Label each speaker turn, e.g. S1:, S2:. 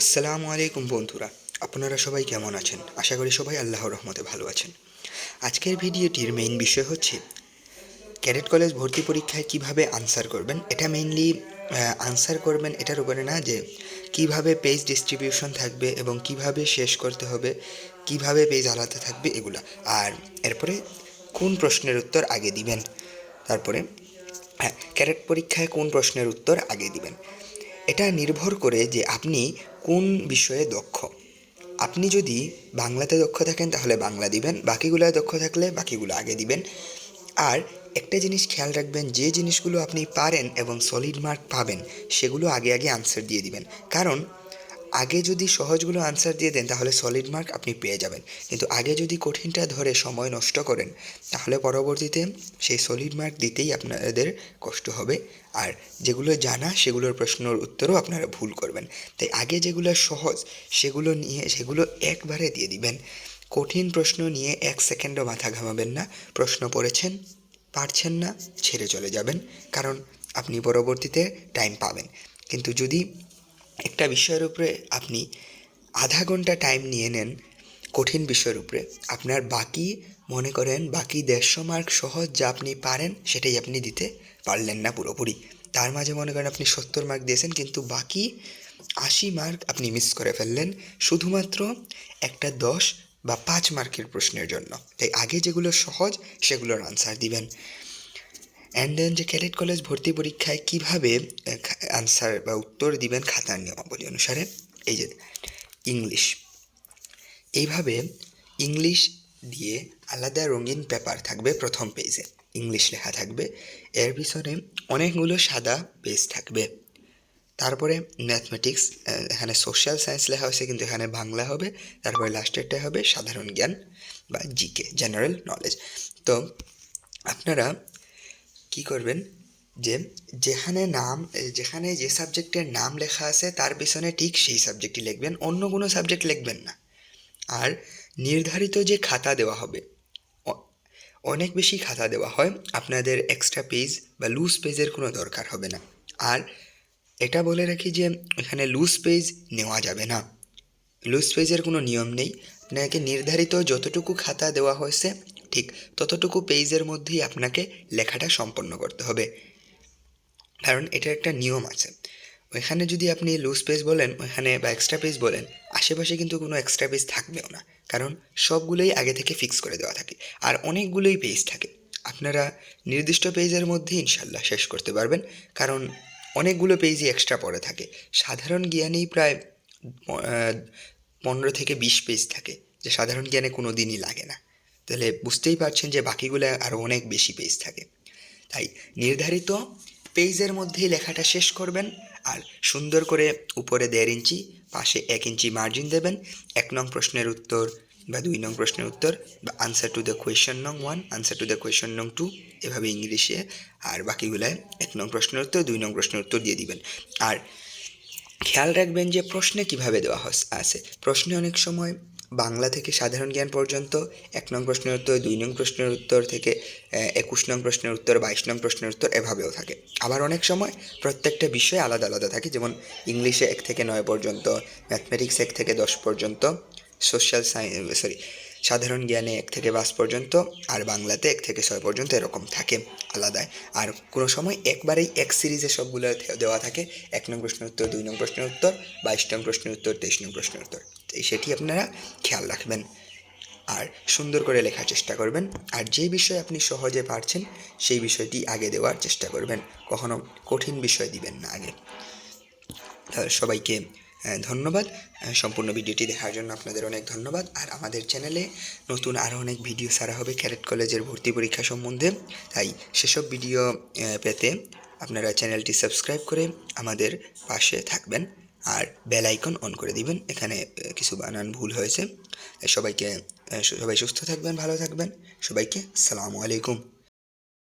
S1: আসসালামু আলাইকুম বন্ধুরা, আপনারা সবাই কেমন আছেন? আশা করি সবাই আল্লাহর রহমতে ভালো আছেন। আজকের ভিডিওটির মেইন বিষয় হচ্ছে, ক্যাডেট কলেজ ভর্তি পরীক্ষায় কীভাবে আনসার করবেন? এটা মেইনলি আনসার করবেন এটার উপরে না, যে কীভাবে পেজ ডিস্ট্রিবিউশন থাকবে এবং কীভাবে শেষ করতে হবে, কীভাবে পেজ আলাদা থাকবে, এগুলা। আর এরপরে কোন প্রশ্নের উত্তর আগে দিবেন? তারপরে হ্যাঁ ক্যাডেট পরীক্ষায় কোন প্রশ্নের উত্তর আগে দিবেন? এটা নির্ভর করে যে আপনি কোন বিষয়ে দক্ষ। আপনি যদি বাংলাতে দক্ষ থাকেন, তাহলে বাংলা দিবেন বাকিগুলো দক্ষ থাকলে বাকিগুলো আগে দিবেন। আর একটা জিনিস খেয়াল রাখবেন, যে জিনিসগুলো আপনি পারেন এবং সলিড মার্ক পাবেন, সেগুলো আগে আগে আনসার দিয়ে দিবেন। কারণ আগে যদি সহজগুলো আনসার দিয়ে দেন, তাহলে সলিড মার্ক আপনি পেয়ে যাবেন। কিন্তু আগে যদি কঠিনটা ধরে সময় নষ্ট করেন, তাহলে পরবর্তীতে সেই সলিড মার্ক দিতেই আপনাদের কষ্ট হবে। আর যেগুলো জানা, সেগুলোর প্রশ্নের উত্তরও আপনারা ভুল করবেন। তাই আগে যেগুলো সহজ, সেগুলো নিয়ে, সেগুলো একবারে দিয়ে দিবেন। কঠিন প্রশ্ন নিয়ে এক সেকেন্ডও মাথা ঘামাবেন না। প্রশ্ন পড়েছেন, পারছেন না, ছেড়ে চলে যাবেন। কারণ আপনি পরবর্তীতে টাইম পাবেন। কিন্তু যদি একটা বিষয়ের উপরে আপনি আধা ঘণ্টা টাইম নিয়ে নেন কঠিন বিষয়ের উপরে। আপনার বাকি, মনে করেন, বাকি দেড়শো মার্ক সহজ যা আপনি পারেন, সেটাই আপনি দিতে পারলেন না পুরোপুরি। তার মাঝে মনে করেন আপনি সত্তর মার্ক দিয়েছেন, কিন্তু বাকি আশি মার্ক আপনি মিস করে ফেললেন। শুধুমাত্র একটা দশ বা পাঁচ মার্কের প্রশ্নের জন্য। তাই আগে যেগুলো সহজ, সেগুলোর আনসার দিবেন। অ্যান্ড যে ক্যাডেট কলেজ ভর্তি পরীক্ষায় কীভাবে আনসার বা উত্তর দিবেন খাতার নিয়মাবলী অনুসারে, এই যে ইংলিশ এইভাবে ইংলিশ দিয়ে আলাদা রঙিন পেপার থাকবে প্রথম পেজে ইংলিশ লেখা থাকবে। এর পিছনে অনেকগুলো সাদা পেজ থাকবে। তারপরে ম্যাথমেটিক্স এখানে সোশ্যাল সায়েন্স লেখা হয়েছে, কিন্তু এখানে বাংলা হবে। তারপরে লাস্টেরটা হবে সাধারণ জ্ঞান বা জিকে জেনারেল নলেজ তো আপনারা কি করবেন? যে যেখানে নাম, যেখানে যে সাবজেক্টের নাম লেখা আছে, তার পিছনে ঠিক সেই সাবজেক্টই লিখবেন, অন্য কোনো সাবজেক্ট লিখবেন না। আর নির্ধারিত যে খাতা দেওয়া হবে অনেক বেশি খাতা দেওয়া হয়, আপনাদের এক্সট্রা পেজ বা লুজ পেজের কোনো দরকার হবে না। আর এটা বলে রাখি যে, এখানে লুজ পেজ নেওয়া যাবে না। লুজ পেজের কোনো নিয়ম নেই। আপনাকে নির্ধারিত যতটুকু খাতা দেওয়া হয়েছে ঠিক ততটুকু পেজের মধ্যেই আপনাকে লেখাটা সম্পন্ন করতে হবে। কারণ এটার একটা নিয়ম আছে। ওইখানে যদি আপনি লুজ পেজ বলেন, ওইখানে বা এক্সট্রা পেজ বলেন, আশেপাশে কিন্তু কোনো এক্সট্রা পেজ থাকবেও না। কারণ সবগুলোই আগে থেকে ফিক্স করে দেওয়া থাকে। আর অনেকগুলোই পেজ থাকে। আপনারা নির্দিষ্ট পেজের মধ্যে ইনশাল্লাহ শেষ করতে পারবেন। কারণ অনেকগুলো পেজই এক্সট্রা পড়ে থাকে। সাধারণ জ্ঞানেই প্রায় পনেরো থেকে বিশ পেজ থাকে। যে সাধারণ জ্ঞানে কোনো দিনই লাগে না। তাহলে বুঝতেই পারছেন যে বাকিগুলো আরও অনেক বেশি পেজ থাকে। তাই নির্ধারিত পেজের মধ্যেই লেখাটা শেষ করবেন আর সুন্দর করে উপরে দেড় ইঞ্চি, পাশে এক ইঞ্চি মার্জিন দেবেন। এক নং প্রশ্নের উত্তর বা দুই নং প্রশ্নের উত্তর বা আনসার টু দ্য কোয়েশন নং one answer to the question নং টু এভাবে ইংলিশে আর বাকিগুলায় এক নং প্রশ্নের উত্তর, দুই নং প্রশ্নের উত্তর দিয়ে দিবেন। আর খেয়াল রাখবেন যে প্রশ্নে কীভাবে দেওয়া আছে। প্রশ্নে অনেক সময় বাংলা থেকে সাধারণ জ্ঞান পর্যন্ত এক নং প্রশ্নের উত্তর, দুই নং প্রশ্নের উত্তর থেকে একুশ নং প্রশ্নের উত্তর, বাইশ নং প্রশ্নের উত্তর এভাবেও থাকে। আবার অনেক সময় প্রত্যেকটা বিষয় আলাদা আলাদা থাকে। যেমন ইংলিশে এক থেকে নয় পর্যন্ত, ম্যাথমেটিক্স এক থেকে দশ পর্যন্ত, সোশ্যাল সায়েন্স সরি, সাধারণ জ্ঞানে এক থেকে পাঁচ পর্যন্ত, আর বাংলাতে এক থেকে ছয় পর্যন্ত এরকম থাকে আলাদায়। আর কোনো সময় একবারেই এক সিরিজে সবগুলো দেওয়া থাকে। এক নং প্রশ্নের উত্তর, দুই নং প্রশ্নের উত্তর, বাইশ নং প্রশ্নের উত্তর, তেইশ নং প্রশ্নের উত্তর। সেটি আপনারা খেয়াল রাখবেন। আর সুন্দর করে লেখার চেষ্টা করবেন। আর যে বিষয় আপনি সহজে পারছেন, সেই বিষয়টি আগে দেওয়ার চেষ্টা করবেন। কখনো কঠিন বিষয় দিবেন না আগে। সবাইকে ধন্যবাদ। সম্পূর্ণ ভিডিওটি দেখার জন্য আপনাদের অনেক ধন্যবাদ। আর আমাদের চ্যানেলে নতুন আরও অনেক ভিডিও ছাড়া হবে ক্যারেট কলেজের ভর্তি পরীক্ষা সম্বন্ধে। তাই সেসব ভিডিও পেতে আপনারা চ্যানেলটি সাবস্ক্রাইব করে আমাদের পাশে থাকবেন। আর বেল আইকন অন করে দিবেন। এখানে কিছু বানান ভুল হয়েছে। সবাইকে সবাই সুস্থ থাকবেন, ভালো থাকবেন। সবাইকে সালামু আলাইকুম।